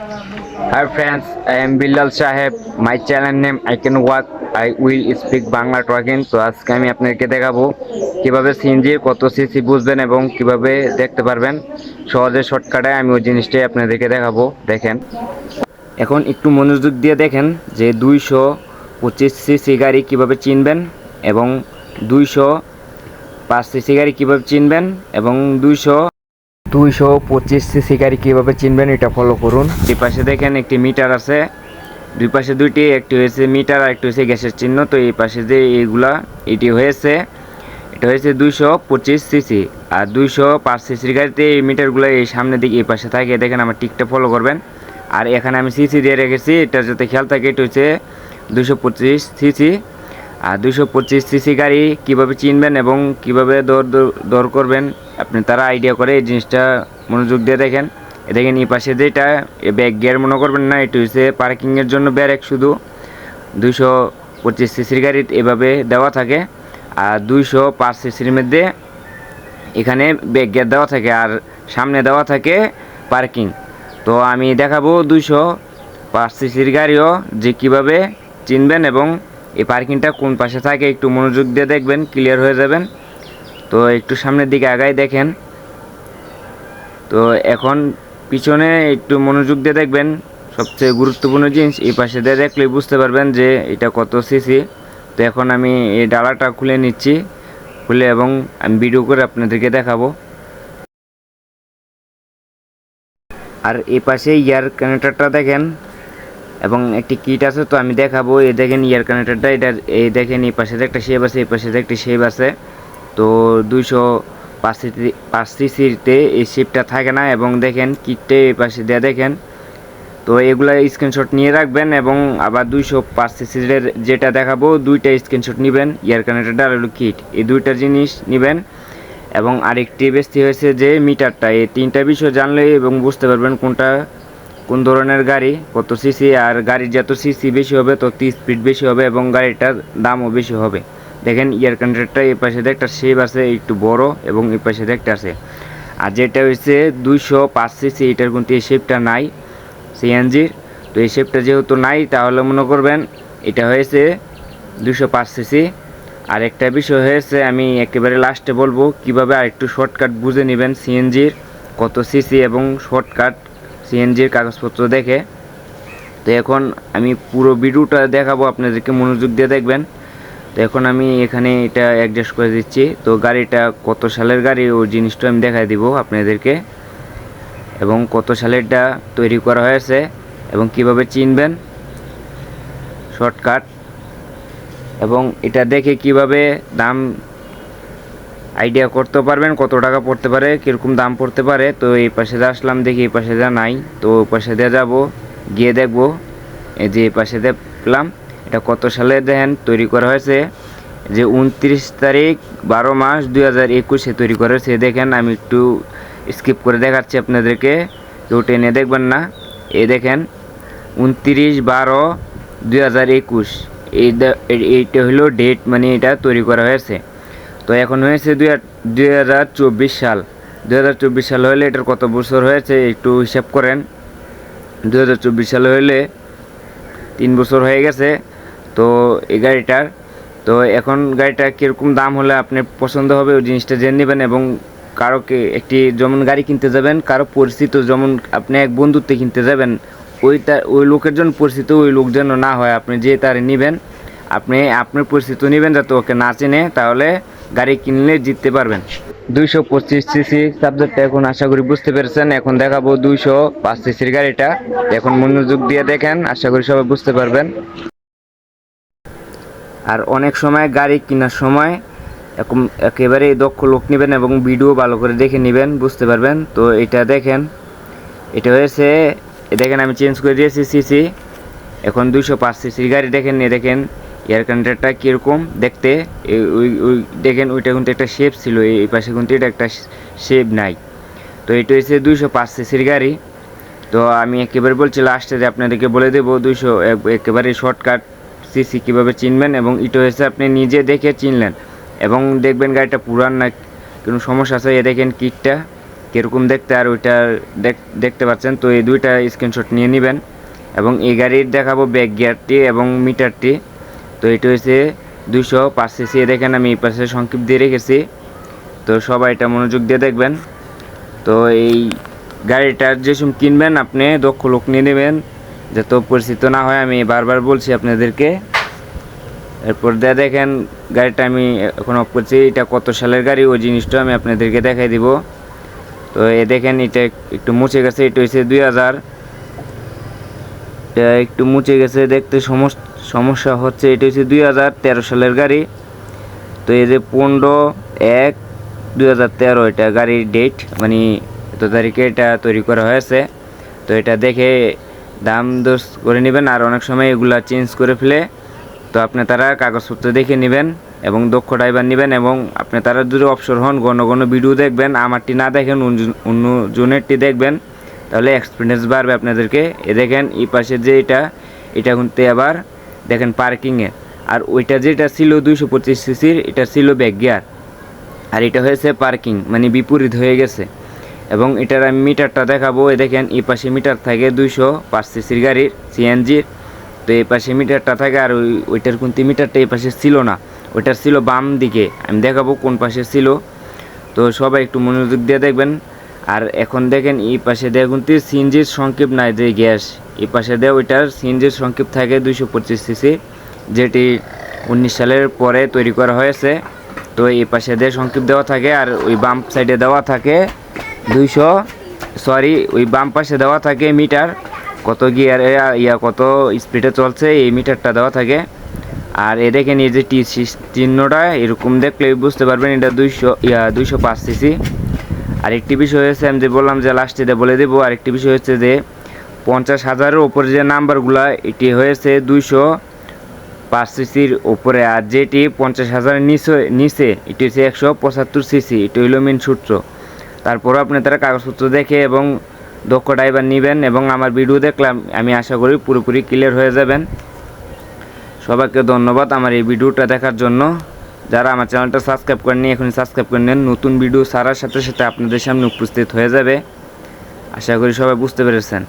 Hi friends, I am Bilal Saheb. My channel name I can walk. I will speak Bangla talking তো আজকে আমি আপনাদেরকে দেখাবো কীভাবে সিএনজির কত সিসি বুঝবেন এবং কীভাবে দেখতে পারবেন সহজে শর্টকাটে আমি ওই জিনিসটাই আপনাদেরকে দেখাবো দেখেন এখন একটু মনোযোগ দিয়ে দেখেন যে দুইশো পঁচিশ সিসি গাড়ি কীভাবে চিনবেন এবং দুইশো পাঁচ সিসি গাড়ি কীভাবে চিনবেন এবং দুইশো দুইশো পঁচিশ সিসি গাড়ি কীভাবে চিনবেন এটা ফলো করুন। এই পাশে দেখেন একটি মিটার আছে, দুই পাশে দুইটি, একটি হয়েছে মিটার আর একটি হয়েছে গ্যাসের চিহ্ন। তো এই পাশে যে এইগুলা, এটি হয়েছে, এটা হয়েছে দুইশো পঁচিশ সিসি। আর দুইশো পাঁচ সিসির গাড়িতে এই মিটারগুলো এই সামনের দিকে এই পাশে থাকে, দেখেন আমার টিকটা ফলো করবেন। আর এখানে আমি সিসি দিয়ে রেখেছি এটা যাতে খেয়াল থাকে, এটা হচ্ছে দুশো পঁচিশ সিসি। আর দুশো পঁচিশ সিসি গাড়ি কীভাবে চিনবেন এবং কীভাবে দর দর- করবেন, আপনি তারা আইডিয়া করে এই জিনিসটা মনোযোগ দিয়ে দেখেন। এ দেখেন এই পাশে যেটা ব্যাগ গিয়ার মনে করবেন না, এটা হচ্ছে পার্কিংয়ের জন্য ব্যারেক শুধু। দুইশো পঁচিশ সিসির গাড়ি এভাবে দেওয়া থাকে আর দুইশো পাঁচ সিসির মধ্যে এখানে ব্যাগ গিয়ার দেওয়া থাকে আর সামনে দেওয়া থাকে পার্কিং তো আমি দেখাবো দুইশো পাঁচ সিসির গাড়িও যে কীভাবে চিনবেন এবং এই পার্কিংটা কোন পাশে থাকে একটু মনোযোগ দিয়ে দেখবেন ক্লিয়ার হয়ে যাবেন। তো একটু সামনের দিকে আগায় দেখেন। তো এখন পিছনে একটু মনোযোগ দিয়ে দেখবেন, সবচেয়ে গুরুত্বপূর্ণ জিনিস, এই পাশে দিয়ে দেখলে বুঝতে পারবেন যে এটা কত সিসি। তো এখন আমি এই ডালাটা খুলে নিচ্ছি, খুলে এবং আমি ভিডিও করে আপনাদেরকে দেখাবো। আর এই পাশে ইয়ার কানেক্টরটা দেখেন এবং একটি কিট আছে, তো আমি দেখাবো। এই দেখেন ইয়ার কানেক্টরটা এটা এই দেখেন এই পাশে একটা শেপ আছে, এই পাশে একটি শেপ আছে। তো দুইশো পাঁচ সিসি পাঁচ সিসিতে এই শেপটা থাকে না এবং দেখেন কিটটা এই পাশে দেওয়া দেখেন। তো এগুলা স্ক্রিনশট নিয়ে রাখবেন এবং আবার দুইশো পাঁচ সিসির যেটা দেখাবো, দুইটা স্ক্রিনশট নেবেন ইয়ার কানেক্টরটা আর হলো কিট এই দুইটা জিনিস নেবেন এবং আরেকটি বেশি হয়েছে যে মিটারটা এই তিনটা বিষয় জানলে এবং বুঝতে পারবেন কোনটা কোন ধরনের গাড়ি, কত সিসি আর গাড়ির যত সিসি বেশি হবে, তত স্পিড বেশি হবে এবং গাড়িটার দামও বেশি হবে। দেখেন ইয়ার কানেক্টরটা এই পাশে একটা শেপ আছে, একটু বড় এবং এই পাশে একটা আছে। আর যেটা হচ্ছে দুইশো পাঁচ সিসি এটার কিন্তু এই শেপটা নাই সিএনজির তো এই শেপটা যেহেতু নাই, তাহলে মনে করবেন এটা হয়েছে দুশো পাঁচ সিসি আর একটা বিষয় হয়েছে, আমি একেবারে লাস্টে বলব, কীভাবে আরেকটু শর্টকাট বুঝে নেবেন সিএনজির কত সিসি এবং শর্টকাট সিএনজির কাগজপত্র দেখে। তো এখন আমি পুরো ভিডিওটা দেখাবো আপনাদেরকে, মনোযোগ দিয়ে দেখবেন। তো এখন আমি এখানে এটা অ্যাডজাস্ট করে দিচ্ছি। তো গাড়িটা কত সালের গাড়ি, ওই জিনিসটা আমি দেখাই দিব আপনাদেরকে। এবং কত সালেরটা তৈরি করা হয়েছে এবং কীভাবে চিনবেন। শর্টকাট। এবং এটা দেখে কীভাবে দাম আইডিয়া করতে পারবেন কত টাকা পড়তে পারে, কীরকম দাম পড়তে পারে। তো এই পাশে দিয়ে আসলাম, দেখি এই পাশে দেওয়া নাই। তো ওই পাশে দিয়ে যাব, গিয়ে দেখব। এই যে এই পাশে দেখলাম এটা কত সালে দেখেন, তৈরি করা হয়েছে? যে উনত্রিশ তারিখ, বারো মাস দুই হাজার একুশে তৈরি করা হয়েছে। দেখেন, আমি একটু স্কিপ করে দেখাচ্ছি আপনাদেরকে। কেউ টেনে দেখবেন না। এই দেখেন, উনত্রিশ বারো দুই হাজার একুশ। এই- এইটা হলো ডেট মানে এটা তৈরি করা হয়েছে। তো এখন হয়েছে দুই হাজার চব্বিশ সাল। দুই হাজার চব্বিশ সাল হলে এটার কত বছর হয়েছে একটু হিসাব করেন। দুই হাজার চব্বিশ সাল হলে তিন বছর হয়ে গেছে তো এই গাড়িটার। তো এখন গাড়িটা কীরকম দাম হলে আপনি পছন্দ হবে ওই জিনিসটা জেনে নেবেন এবং কারোকে একটি যেমন গাড়ি কিনতে যাবেন, কারও পরিচিত যেমন আপনি এক বন্ধুত্বে কিনতে যাবেন ওই তার ওই লোকের জন্য পরিচিত, ওই লোক যেন না হয়, আপনি যে তার নেবেন, আপনি আপনার পরিচিত নেবেন যাতে ওকে না চেনে, তাহলে গাড়ি কিনলে জিততে পারবেন। দুইশো পঁচিশ সিসি সাবজেক্টটা এখন আশা করি বুঝতে পেরেছেন। এখন দেখাবো দুইশো পাঁচ সিসির গাড়িটা। এখন মনোযোগ দিয়ে দেখেন, আশা করি সবাই বুঝতে পারবেন। আর অনেক সময় গাড়ি কেনার সময় এরকম একেবারে দক্ষ লোক নেবেন এবং ভিডিও ভালো করে দেখে নেবেন, বুঝতে পারবেন। তো এটা দেখেন, এটা হয়েছে, দেখেন আমি চেঞ্জ করে দিয়েছি সিসি। এখন দুইশো পাঁচ সিসির গাড়ি দেখেন, এ দেখেন এয়ার কানেক্টারটা কীরকম দেখতে? ওই ওই, দেখেন ওইটা কিন্তু একটা শেপ ছিল এই পাশে কিন্তু এটা একটা শেপ নাই। তো এটা হচ্ছে দুইশো পাঁচ সিসির গাড়ি। তো আমি একেবারে বলছি লাস্টে যে আপনাদেরকে বলে দেবো, দুইশো একেবারে শর্টকাট সিসি কীভাবে চিনবেন এবং এটা হয়েছে আপনি নিজে দেখে চিনলেন। এবং দেখবেন গাড়িটা পুরান না, কোনো সমস্যা আছে? এ দেখেন কিটটা, কীরকম দেখতে আর ওইটা দেখ- দেখতে পাচ্ছেন। তো এই দুইটা স্ক্রিনশট নিয়ে নেবেন। এবং এই গাড়ির দেখাবো ব্যাক গিয়ারটি এবং মিটারটি তো এটা হচ্ছে দুশো পাঁচ সিসি। দেখেন আমি এই পাশে সংক্ষিপ্ত দিয়ে রেখেছি। তো সবাই এটা মনোযোগ দিয়ে দেখবেন। তো এই গাড়িটার যে সময় কিনবেন, আপনি দক্ষ লোক নিয়ে নেবেন। যাতে পরিচিত না হয়, আমি বারবার বলছি আপনাদেরকে। এরপর দিয়ে দেখেন গাড়িটা আমি এখন অফ করছি। এটা কত সালের গাড়ি? ওই জিনিসটা আমি আপনাদেরকে দেখাই দিব। তো এ দেখেন, এটা একটু মুছে গেছে। এটা হচ্ছে দুই হাজার। এটা একটু মুছে গেছে। দেখতে সমস- সমস্যা হচ্ছে, এটা হচ্ছে দুই হাজার তেরো সালের গাড়ি। তো এই যে পনেরো এক দুই হাজার তেরো, এটা গাড়ির ডেট মানে এত তারিখে এটা তৈরি করা হয়েছে। তো এটা দেখে দাম দোষ করে নেবেন, আর অনেক সময় এগুলা চেঞ্জ করে ফেলে। তো আপনি তারা কাগজপত্র দেখে নেবেন এবং দক্ষ ড্রাইভার নেবেন এবং আপনি তারা যদি অবসর হন, ঘন ঘন ভিডিও দেখবেন, আমারটি না দেখেন, অন্য- অন্য জনেরটি দেখবেন। তাহলে এক্সপিরিয়েন্স বাড়বে আপনাদেরকে। এ দেখেন, এই পাশে যে এটা এটা কিন্তু আবার দেখেন পার্কিংয়ে। আর ওইটা যেটা ছিল দুইশো পঁচিশ সিসির, এটা ছিল ব্যাক গিয়ার আর এটা হয়েছে পার্কিং মানে বিপরীত হয়ে গেছে। এবং এটার আমি মিটারটা দেখাবো, এই দেখেন, এই পাশে মিটার থাকে দুইশো পাঁচ সিসির গাড়ির, সিএনজির। তো এই পাশে মিটারটা থাকে, আর ওই, ওইটার কিন্তু মিটারটা এই পাশে ছিল না। ওইটার ছিল বাম দিকে, আমি দেখাবো কোন পাশে ছিল। তো সবাই একটু মনোযোগ দিয়ে দেখবেন। আর এখন দেখেন, এই পাশে দেখুন সিএনজির সংক্ষেপ নাই যে গ্যাস। এই পাশে দেয় ওইটার সিএনজির সংক্ষেপ থাকে দুইশো পঁচিশ সিসি, যেটি উনিশ সালের পরে তৈরি করা হয়েছে। তো এই পাশে দিয়ে সংক্ষেপ দেওয়া থাকে আর ওই বাম সাইডে দেওয়া থাকে দুইশো, সরি, ওই বাম পাশে দেওয়া থাকে মিটার, কত গিয়ার, ইয়া, কত স্পিডে চলছে, এই মিটারটা দেওয়া থাকে। আর এ দেখেন এই যে টি চিহ্নটা, এরকম দেখলে বুঝতে পারবেন এটা দুইশো, ইয়া, দুইশো পাঁচ সিসি। আরেকটি বিষয় হয়েছে, আমি যে বললাম যে লাস্টে বলে দেবো, আরেকটি বিষয় হচ্ছে যে পঞ্চাশ হাজারের ওপরে যে নাম্বারগুলো, এটি হয়েছে দুইশো পাঁচ সিসির উপরে। আর যেটি পঞ্চাশ হাজারের নিচে নিচে, এটি হচ্ছে একশো পঁচাত্তর সিসি, এটি হইল মেন সূত্র। তারপরও আপনি তারা কাগজপত্র দেখে এবং দক্ষ ড্রাইভার নেবেন এবং আমার ভিডিও দেখলাম আমি আশা করি পুরোপুরি ক্লিয়ার হয়ে যাবেন। সবাইকে ধন্যবাদ আমার এই ভিডিওটা দেখার জন্য। যারা আমার চ্যানেলটা সাবস্ক্রাইব করেননি এখন সাবস্ক্রাইব করে নেন। নতুন ভিডিও সারার সাথে সাথে আপনাদের সামনে উপস্থিত হয়ে যাবে। আশা করি সবাই বুঝতে পেরেছেন।